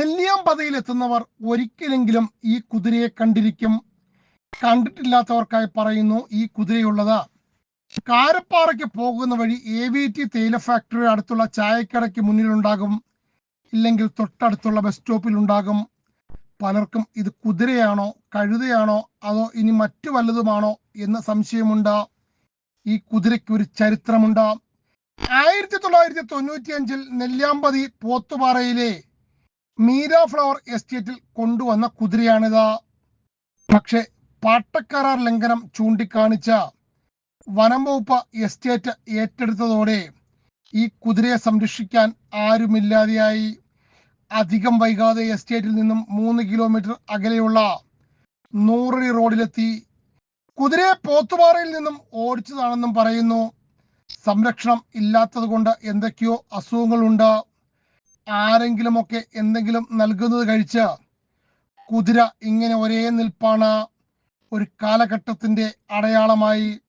നെല്ലിയാമ്പതയിൽ എത്തുന്നവർ ഒരിക്കലെങ്കിലും ഈ കുതിരയെ കണ്ടിരിക്കും. കണ്ടിട്ടില്ലാത്തവർക്കായി പറയുന്നു ഈ കുതിരയുള്ളത്. കാരപ്പാറയ്ക്ക് പോകുന്ന വഴി എ വി ടി തേയില ഫാക്ടറി അടുത്തുള്ള ചായക്കടയ്ക്ക് മുന്നിലുണ്ടാകും. ഇല്ലെങ്കിൽ തൊട്ടടുത്തുള്ള ബസ് സ്റ്റോപ്പിൽ ഉണ്ടാകും. പലർക്കും ഇത് കുതിരയാണോ കഴുതയാണോ അതോ ഇനി മറ്റു വല്ലതുമാണോ എന്ന് സംശയമുണ്ട്. ഈ കുതിരയ്ക്ക് ഒരു ചരിത്രമുണ്ട്. ആയിരത്തി തൊള്ളായിരത്തി തൊണ്ണൂറ്റി അഞ്ചിൽ നെല്ലിയാമ്പതി പോത്തുപാറയിലെ മീര ഫ്ലവർ എസ്റ്റേറ്റിൽ കൊണ്ടുവന്ന കുതിരയാണിത്. പക്ഷെ പാട്ടക്കരാർ ലംഘനം ചൂണ്ടിക്കാണിച്ച വനം വകുപ്പ് എസ്റ്റേറ്റ് ഏറ്റെടുത്തതോടെ ഈ കുതിരയെ സംരക്ഷിക്കാൻ ആരുമില്ലാതെയായി. അധികം വൈകാതെ എസ്റ്റേറ്റിൽ നിന്നും മൂന്ന് കിലോമീറ്റർ അകലെയുള്ള നൂറടി റോഡിലെത്തി. കുതിരയെ പോത്തുപാറയിൽ നിന്നും ഓടിച്ചതാണെന്നും പറയുന്നു. സംരക്ഷണം ഇല്ലാത്തത് കൊണ്ട് എന്തൊക്കെയോ അസുഖങ്ങളുണ്ട്. ആരെങ്കിലുമൊക്കെ എന്തെങ്കിലും നൽകുന്നത് കഴിച്ച് കുതിര ഇങ്ങനെ ഒരേ നിൽപ്പാണ്. ഒരു കാലഘട്ടത്തിന്റെ അടയാളമായി